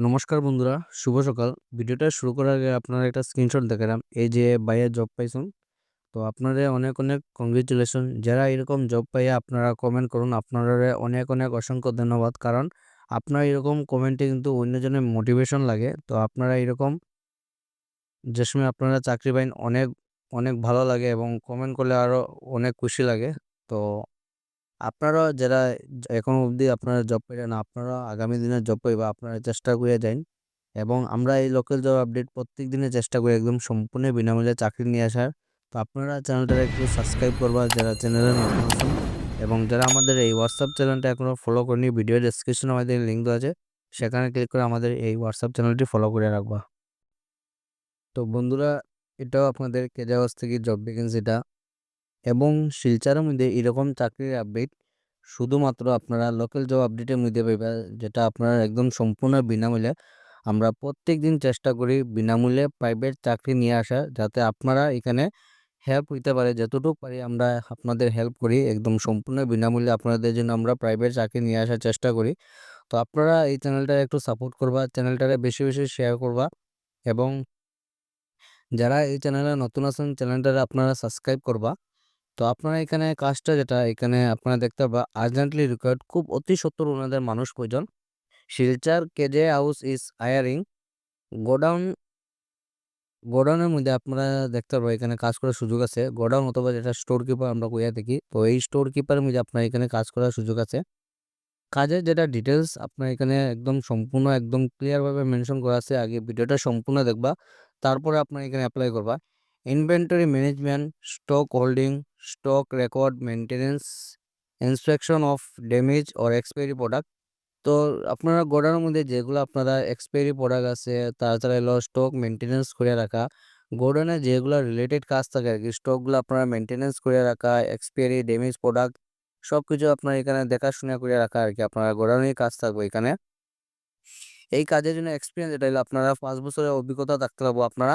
নমস্কার বন্ধুরা, শুভ সকাল। ভিডিওটা শুরু করার আগে আপনারা একটা স্ক্রিনশট দেখালাম। এই যে বাইয়া জব পাইছুন। তো আপনারে অনেক, অনেক কংগ্রেচুলেশন। যারা এরকম জব পাইয়া আপনারা কমেন্ট করুন, আপনারে অনেক, অনেক অসংখ্য ধন্যবাদ। কারণ আপনার এরকম কমেন্টে কিন্তু অন্যজনের মোটিভেশন লাগে। তো আপনারা এরকম যে সময় আপনারা চাকরি পাইন অনেক, অনেক ভালো লাগে এবং কমেন্ট করলে আরও অনেক খুশি লাগে। তো আপনারা যারা এখনও অবধি আপনারা জব পাইলেন, আপনারা আগামী দিনে জব পাইবা আপনারা চেষ্টা করে যাইন। এবং আমরা এই লোকাল জব আপডেট প্রত্যেক দিনে চেষ্টা করি একদম সম্পূর্ণ বিনামূল্যে চাকরি নিয়ে আসার। তো আপনারা চ্যানেলটারে একটু সাবস্ক্রাইব করবা যারা চ্যানেলের নতুন আছেন এবং যারা আমাদের এই হোয়াটসঅ্যাপ চ্যানেলটা এখনও ফলো করেনি ভিডিও ডেসক্রিপশনে আমাদের লিঙ্ক দেওয়া আছে। সেখানে ক্লিক করে আমাদের এই হোয়াটসঅ্যাপ চ্যানেলটি ফলো করে রাখবা। তো বন্ধুরা এটাও আপনাদের কেজাওয়াজ থেকে জব ভ্যাকেন্সিটা এবং শিলচরের মধ্যে এরকম চাকরির আপডেট শুধুমাত্র আপনারা লোকাল জব আপডেটের মধ্যে পাইবা, যেটা আপনারা একদম সম্পূর্ণ বিনামূল্যে আমরা প্রত্যেক দিন চেষ্টা করি বিনামূল্যে প্রাইভেট চাকরি নিয়ে আসা, যাতে আপনারা এখানে হেল্প হইতে পারে। যতটুকু পারি আমরা আপনাদের হেল্প করি, একদম সম্পূর্ণ বিনামূল্যে আপনাদের জন্য আমরা প্রাইভেট চাকরি নিয়ে আসার চেষ্টা করি। তো আপনারা এই চ্যানেলটা একটু সাপোর্ট করবা চ্যানেলটারে বেশি বেশি শেয়ার করবা এবং যারা এই চ্যানেলে নতুন আছেন চ্যানেলটারে আপনারা সাবস্ক্রাইব করবা। তো আপনারা এখানে কাজটা যেটা, এখানে আপনারা দেখতে পাবা আর্জেন্টলি রিকোয়ার্ড খুব অতি সত্বর ওনাদের মানুষ প্রয়োজন। Silchar K J house is hiring godown গোডাউনের মধ্যে আপনারা দেখতে পারব এখানে কাজ করার সুযোগ আছে। গোডাউন অথবা যেটা স্টোর কিপার আমরা কইয়া দেখি তো এই স্টোর কিপারের মধ্যে আপনার এখানে কাজ করার সুযোগ আছে। কাজের যেটা ডিটেলস আপনার এখানে একদম সম্পূর্ণ, একদম ক্লিয়ারভাবে মেনশন করা আছে। আগে ভিডিওটা সম্পূর্ণ দেখবা, তারপরে আপনার এখানে অ্যাপ্লাই করবা। Inventory management stock holding stock record maintenance inspection of damage or expiry product তো আপনারা গোডাউনের মধ্যে যেগুলো আপনারা এক্সপায়ারি প্রোডাক্ট আছে, তাছাড়া এলো স্টক মেনটেনেন্স করে রাখা। গোডাউনে যেগুলো রিলেটেড কাজ থাকে আর কি স্টকগুলো আপনারা মেনটেনেন্স করে রাখা এক্সপায়ারি ড্যামেজ প্রোডাক্ট সব কিছু আপনার এখানে দেখাশোনা করে রাখা আর কি, আপনারা গোডাউনের কাজ থাকবে এখানে। এই কাজের জন্য এক্সপিরিয়েন্স এটা হলো আপনারা পাঁচ বছরের অভিজ্ঞতা থাকতে পারব আপনারা।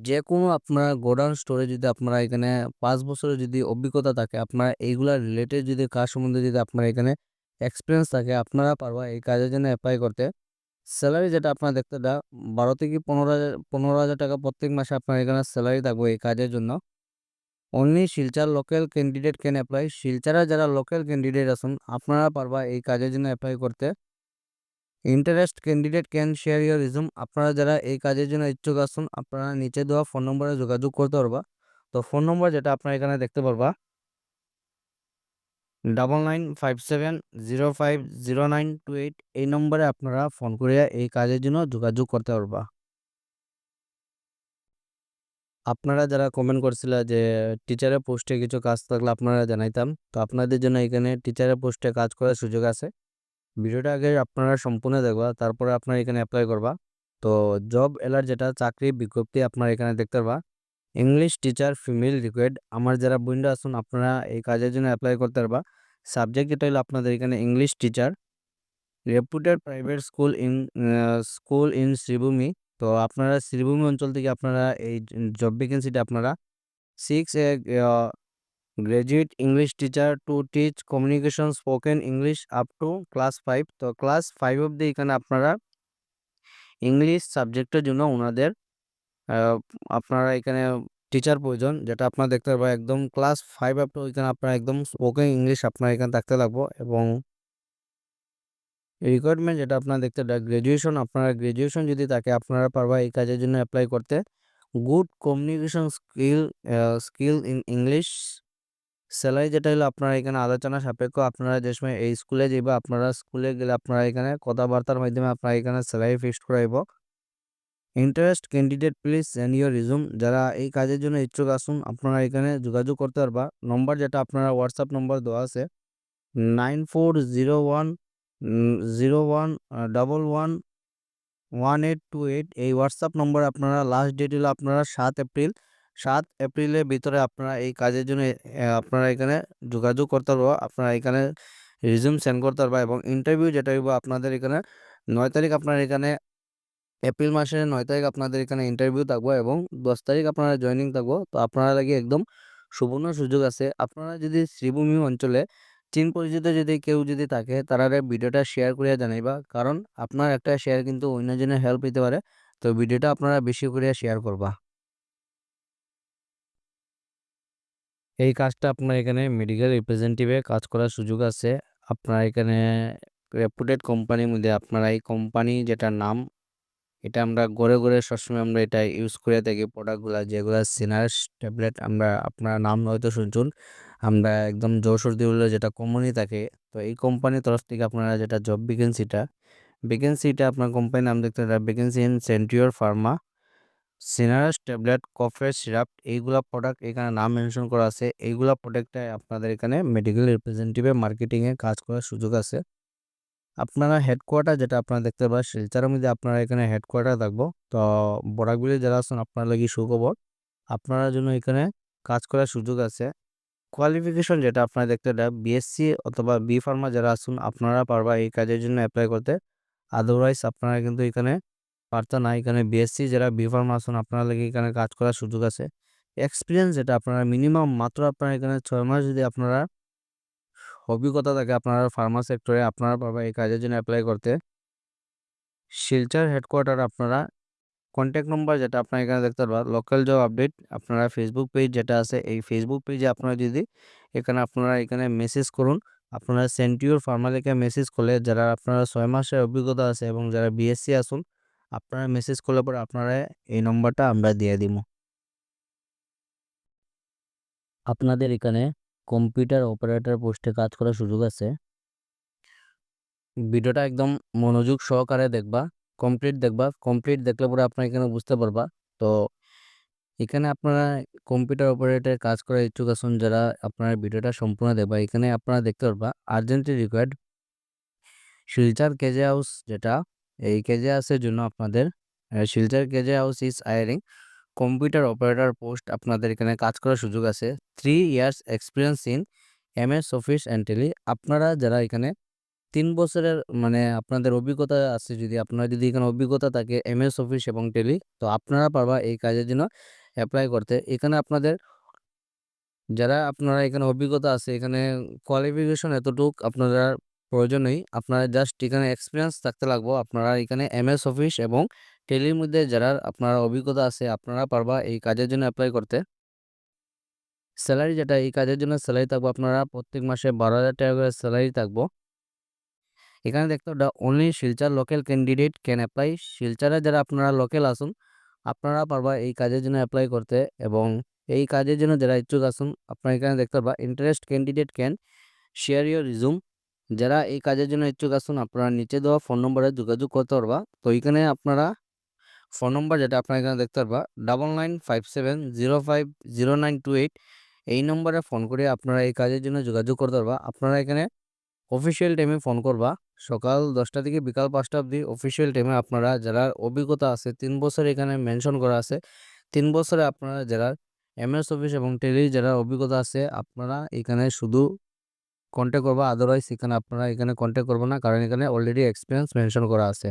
যে কোনো আপনার গোডাউন স্টোরে যদি আপনারা এখানে পাঁচ বছরের যদি অভিজ্ঞতা থাকে, আপনারা এইগুলা রিলেটেড যদি কাজ সম্বন্ধে যদি আপনার এখানে এক্সপিরিয়েন্স থাকে, আপনারা পারবা এই কাজের জন্য অ্যাপ্লাই করতে। স্যালারি যেটা আপনারা দেখতে দা বারো থেকে পনেরো হাজার পনেরো হাজার টাকা প্রত্যেক মাসে আপনার এখানে স্যালারি থাকবে এই কাজের জন্য। Only Silchar local candidate can apply শিলচারা যারা লোকাল ক্যান্ডিডেট আছেন, আপনারা পারবা এই কাজের জন্য অ্যাপ্লাই করতে। Interest candidate can share your resume আপনারা যারা এই কাজের জন্য ইচ্ছুক আসুন আপনারা নিচে দেওয়া ফোন নম্বরে যোগাযোগ করতে পারবা। তো ফোন নম্বর যেটা আপনারা এখানে দেখতে পারবা double nine five seven zero five zero nine two eight এই নম্বরে আপনারা ফোন করিয়া এই কাজের জন্য যোগাযোগ করতে পারবা। আপনারা যারা কমেন্ট করছিল যে টিচারের পোস্টে কিছু কাজ থাকলে আপনারা জানাইতাম, তো আপনাদের জন্য এখানে টিচারের পোস্টে কাজ করার সুযোগ আছে। ভিডিওটা আগে আপনারা সম্পূর্ণ দেখবা, তারপরে আপনারা এখানে অ্যাপ্লাই করবা। তো জব এলার যেটা, চাকরি বিজ্ঞপ্তি আপনারা এখানে দেখতে পারবা। ইংলিশ টিচার ফিমেল রিকোয়ার্ড আমার যারা বন্ধু আসুন আপনারা এই কাজের জন্য অ্যাপ্লাই করতে পারবা। সাবজেক্ট যেটা হলো আপনাদের এখানে English teacher reputed private school in school in Sribhumi তো আপনারা শ্রীভূমি অঞ্চল থেকে আপনারা এই জব ভ্যাকেন্সিটা আপনারা six a graduate English teacher to teach communication spoken English up to class five তো ক্লাস ফাইভ অবধি এখানে আপনারা ইংলিশ সাবজেক্টের জন্য ওনাদের আপনারা এখানে টিচার প্রয়োজন, যেটা আপনারা দেখতে পারবেন একদম ক্লাস ফাইভ আপ টু এখানে আপনারা একদম স্পোকেন ইংলিশ আপনারা এখানে থাকতে লাগবো এবং রিকোয়ারমেন্ট যেটা আপনারা দেখতে গ্র্যাজুয়েশন আপনারা গ্র্যাজুয়েশন যদি থাকে, আপনারা পারবা এই কাজের জন্য অ্যাপ্লাই করতে। Good communication skill skill in English salary যেটা হলো আপনারা এখানে আলোচনা সাপেক্ষ। আপনারা যে সময় এই স্কুলে যাইবা, আপনারা স্কুলে গেলে আপনারা এখানে কথাবার্তার মাধ্যমে আপনারা এখানে salary fixed করাইব। Interest candidate please send your resume যারা এই কাজের জন্য ইচ্ছুক আসুন, আপনারা এখানে যোগাযোগ করতে পারবা। নম্বর যেটা আপনারা হোয়াটসঅ্যাপ নম্বর দেওয়া আছে, nine four zero one zero one double one one eight two eight. এই হোয়াটসঅ্যাপ নম্বর আপনারা লাস্ট ডেট হলো আপনারা সাত এপ্রিল সাত এপ্রিলের ভিতরে আপনারা এই কাজের জন্য আপনারা এখানে যোগাযোগ করতে পারব, আপনারা এখানে রিজিউম সেন্ড করতে পারবা এবং ইন্টারভিউ যেটা হইব আপনাদের এখানে নয় তারিখ আপনার এখানে এপ্রিল মাসের নয় তারিখ আপনাদের এখানে ইন্টারভিউ থাকব এবং দশ তারিখ আপনারা জয়নিং থাকব। তো আপনারা লাগে একদম সুবর্ণ সুযোগ আছে। আপনারা যদি শ্রীভূমি অঞ্চলে চীন পরিচিত যদি কেউ যদি থাকে তারারে ভিডিওটা শেয়ার করিয়া জানাইবা। কারণ আপনার একটা শেয়ার কিন্তু অন্যজনের হেল্প হইতে পারে। তো ভিডিওটা আপনারা বেশি করিয়া শেয়ার করবা। এই কাজটা আপনার এখানে মেডিকেল রিপ্রেজেন্টেটিভে কাজ করার সুযোগ আছে। আপনার এখানে রেপুটেড কোম্পানির মধ্যে আপনারা এই কোম্পানি যেটা নাম, এটা আমরা গড়ে গড়ে সবসময় আমরা এটা ইউজ করে থাকি প্রোডাক্টগুলা যেগুলা সিনার্স ট্যাবলেট আমরা, আপনার নাম হয়তো শুনছুন আমরা একদম জ্বর সর্দি হলে যেটা কমনই থাকে। তো এই কোম্পানির তরফ থেকে আপনারা যেটা জব ভ্যাকেন্সিটা ভ্যাকেন্সিটা আপনার কোম্পানির নাম দেখতে vacancy in Centaur pharma Sinarest tablet কফের syrup এইগুলা প্রোডাক্ট এখানে নাম মেনশন করা আছে। এইগুলা প্রোডাক্টে আপনাদের এখানে মেডিকেল রিপ্রেজেন্টেটিভে মার্কেটিংয়ে কাজ করার সুযোগ আছে। আপনারা হেডকোয়ার্টার যেটা আপনারা দেখতে পাবেন, শিলচরের মধ্যে আপনারা এখানে হেডকোয়ার্টার থাকব। তো বরাকগুলি যারা আছেন, আপনার লাগি সুখবর। আপনারা জন্য এখানে কাজ করার সুযোগ আছে। কোয়ালিফিকেশন যেটা আপনারা দেখতে পাবেন বিএসসি অথবা বি ফার্মা যারা আছেন, আপনারা পারবা এই কাজের জন্য অ্যাপ্লাই করতে। আদারওয়াইজ আপনারা কিন্তু এখানে পারতো না। এখানে বিএসসি যারা বি ফার্মা আছেন, আপনারা লাগি এখানে কাজ করার সুযোগ আছে। এক্সপিরিয়েন্স যেটা, আপনারা মিনিমাম মাত্র আপনারা এখানে ছয় মাস যদি আপনারা অভিজ্ঞতা থাকে আপনারা ফার্মা সেক্টরে আপনারা পারবা এই কাজের জন্য অ্যাপ্লাই করতে, শিলচর হেডকোয়ার্টার আপনারা কন্ট্যাক্ট নম্বর যেটা আপনারা এখানে দেখতে পারবা লোকাল জব আপডেট আপনারা ফেসবুক পেজ যেটা আছে, এই ফেসবুক পেজে আপনারা যদি এখানে আপনারা এখানে মেসেজ করুন, আপনারা সেন্টিওর ফার্মা লেখে মেসেজ করলে, যারা আপনারা ছয় মাসের অভিজ্ঞতা আছে এবং যারা বিএসসি আসুন আপনারা মেসেজ করলে পরে আপনারা এই নম্বরটা আমরা দিয়ে দিব। আপনাদের এখানে কম্পিউটার অপারেটর পোস্টে কাজ করার সুযোগ আছে? ভিডিওটা একদম মনোযোগ সহকারে দেখবা কমপ্লিট দেখবা কমপ্লিট দেখলে পরে আপনারা এখানে বুঝতে পারবা। তো এখানে আপনারা কম্পিউটার অপারেটর কাজ করার ইচ্ছুক আছেন যারা, আপনারা ভিডিওটা সম্পূর্ণ দেখবা। এখানে আপনারা দেখতে পারবা urgently required Silchar K J house যেটা এই কেজে হাউসের জন্য আপনাদের Silchar K J house is hiring computer operator post আপনাদের এখানে কাজ করার সুযোগ আছে। Three years experience in M S office and Tally আপনারা যারা এখানে তিন বছরের মানে আপনাদের অভিজ্ঞতা আছে যদি, আপনার যদি এখানে অভিজ্ঞতা থাকে এম এস অফিস এবং টেলি তো আপনারা পারবা এই কাজের জন্য অ্যাপ্লাই করতে। এখানে আপনাদের, যারা আপনারা এখানে অভিজ্ঞতা আছে, এখানে কোয়ালিফিকেশন এতটুক আপনারা প্রয়োজন নেই আপনারা জাস্ট এখানে এক্সপিরিয়েন্স থাকতে লাগবো। আপনারা এখানে এম এস অফিস এবং টেলির মধ্যে যারা আপনারা অভিজ্ঞতা আছে, আপনারা পারবা এই কাজের জন্য অ্যাপ্লাই করতে। স্যালারি যেটা, এই কাজের জন্য স্যালারি থাকব আপনারা, প্রত্যেক মাসে বারো হাজার টাকা করে স্যালারি থাকব। এখানে দেখতে ওটা only Silchar local candidate can apply শিলচারে যারা আপনারা লোকাল আসুন, আপনারা পারবা এই কাজের জন্য অ্যাপ্লাই করতে এবং এই কাজের জন্য যারা ইচ্ছুক আসুন, আপনারা এখানে দেখতে পারবা interest candidate can share your resume যারা এই কাজের জন্য ইচ্ছুক আসুন আপনারা নিচে দেওয়া ফোন নম্বরে যোগাযোগ করতে পারবা। তো এখানে আপনারা ফোন নম্বর যেটা আপনারা এখানে দেখতে পারবা double nine five seven zero five zero nine two eight এই নম্বরে ফোন করে আপনারা এই কাজের জন্য যোগাযোগ করতে পারবা। আপনারা এখানে অফিসিয়াল টাইমে ফোন করবা। সকাল দশটা থেকে বিকাল পাঁচটা অবধি অফিসিয়াল টাইমে আপনারা যারা অভিজ্ঞতা আছে, তিন বছর এখানে মেনশন করা আছে, তিন বছরে আপনারা যারা এমএস অফিস এবং টেলির যারা অভিজ্ঞতা আছে, আপনারা এখানে শুধু কন্ট্যাক্ট করবা আদারওয়াইজ এখানে আপনারা এখানে কন্ট্যাক্ট করব না, কারণ এখানে অলরেডি এক্সপিরিয়েন্স মেনশন করা আছে।